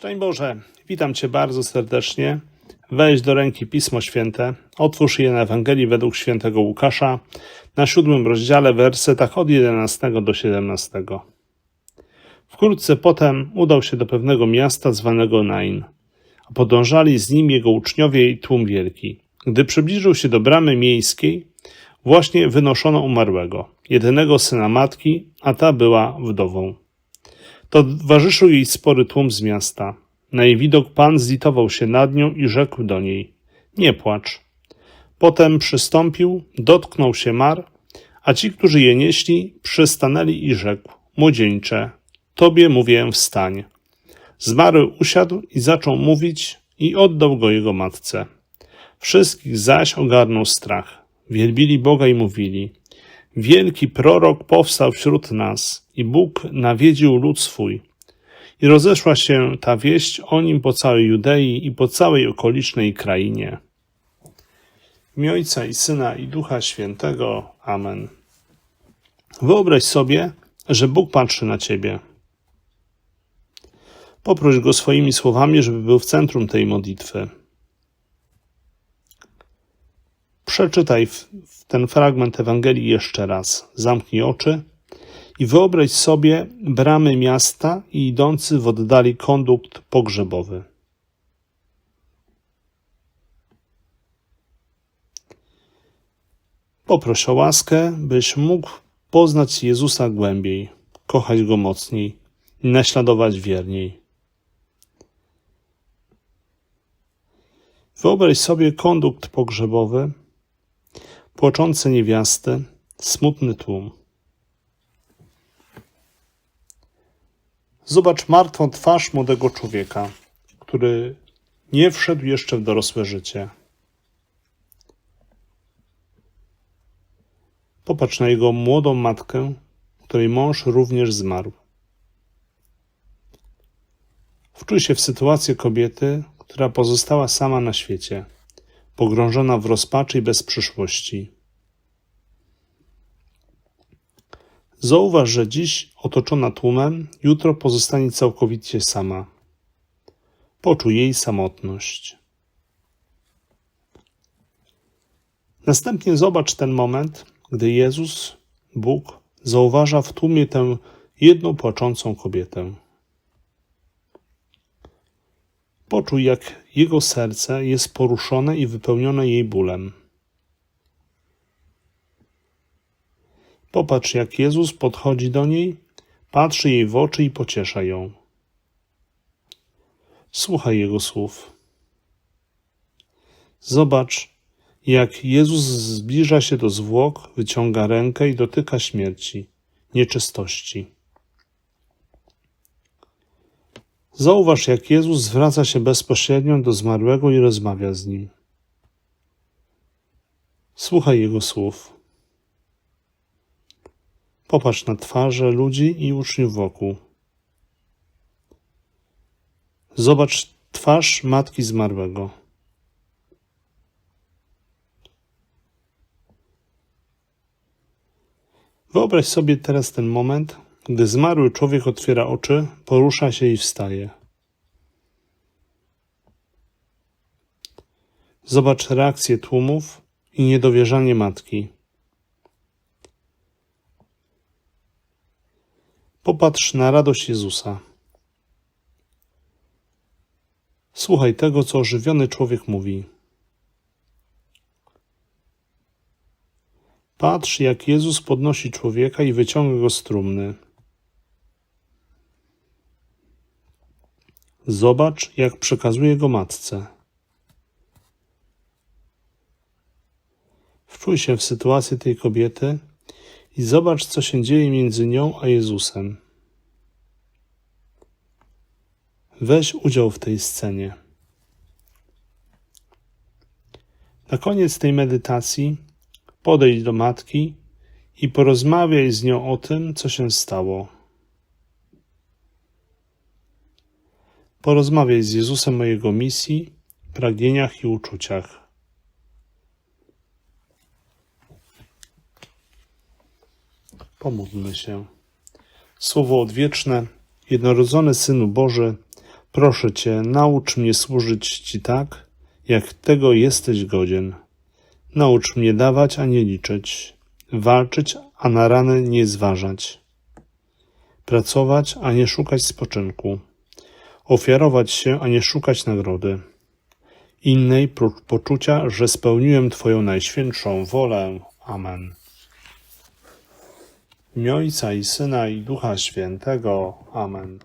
Szczęść Boże, witam Cię bardzo serdecznie. Weź do ręki Pismo Święte, otwórz je na Ewangelii według świętego Łukasza, na siódmym rozdziale, wersetach od 11 do 17. Wkrótce potem udał się do pewnego miasta zwanego Nain, a podążali z nim jego uczniowie i tłum wielki. Gdy przybliżył się do bramy miejskiej, właśnie wynoszono umarłego, jedynego syna matki, a ta była wdową. Towarzyszył jej spory tłum z miasta. Na jej widok Pan zlitował się nad nią i rzekł do niej: Nie płacz. Potem przystąpił, dotknął się mar, a ci, którzy je nieśli, przystanęli i rzekł: Młodzieńcze, tobie mówię, wstań. Zmarły usiadł i zaczął mówić, i oddał go jego matce. Wszystkich zaś ogarnął strach. Wielbili Boga i mówili: Wielki prorok powstał wśród nas i Bóg nawiedził lud swój. I rozeszła się ta wieść o nim po całej Judei i po całej okolicznej krainie. Imię Ojca i Syna i Ducha Świętego. Amen. Wyobraź sobie, że Bóg patrzy na ciebie. Poproś Go swoimi słowami, żeby był w centrum tej modlitwy. Przeczytaj ten fragment Ewangelii jeszcze raz. Zamknij oczy i wyobraź sobie bramy miasta i idący w oddali kondukt pogrzebowy. Poproś o łaskę, byś mógł poznać Jezusa głębiej, kochać Go mocniej i naśladować wierniej. Wyobraź sobie kondukt pogrzebowy, płaczące niewiasty, smutny tłum. Zobacz martwą twarz młodego człowieka, który nie wszedł jeszcze w dorosłe życie. Popatrz na jego młodą matkę, której mąż również zmarł. Wczuj się w sytuację kobiety, która pozostała sama na świecie, pogrążona w rozpaczy i bez przyszłości. Zauważ, że dziś otoczona tłumem, jutro pozostanie całkowicie sama. Poczuj jej samotność. Następnie zobacz ten moment, gdy Jezus, Bóg, zauważa w tłumie tę jedną płaczącą kobietę. Poczuj, jak jego serce jest poruszone i wypełnione jej bólem. Popatrz, jak Jezus podchodzi do niej, patrzy jej w oczy i pociesza ją. Słuchaj Jego słów. Zobacz, jak Jezus zbliża się do zwłok, wyciąga rękę i dotyka śmierci, nieczystości. Zauważ, jak Jezus zwraca się bezpośrednio do zmarłego i rozmawia z nim. Słuchaj Jego słów. Popatrz na twarze ludzi i uczniów wokół. Zobacz twarz matki zmarłego. Wyobraź sobie teraz ten moment, gdy zmarły człowiek otwiera oczy, porusza się i wstaje. Zobacz reakcję tłumów i niedowierzanie matki. Popatrz na radość Jezusa. Słuchaj tego, co ożywiony człowiek mówi. Patrz, jak Jezus podnosi człowieka i wyciąga go z trumny. Zobacz, jak przekazuje go matce. Wczuj się w sytuację tej kobiety i zobacz, co się dzieje między nią a Jezusem. Weź udział w tej scenie. Na koniec tej medytacji podejdź do matki i porozmawiaj z nią o tym, co się stało. Porozmawiaj z Jezusem o Jego misji, pragnieniach i uczuciach. Pomódlmy się. Słowo odwieczne, jednorodzony Synu Boży, Proszę Cię, naucz mnie służyć Ci tak, jak tego jesteś godzien. Naucz mnie dawać, a nie liczyć, walczyć, a na rany nie zważać, pracować, a nie szukać spoczynku, ofiarować się, a nie szukać nagrody. Innej prócz poczucia, że spełniłem Twoją najświętszą wolę. Amen. W Ojca i Syna i Ducha Świętego. Amen.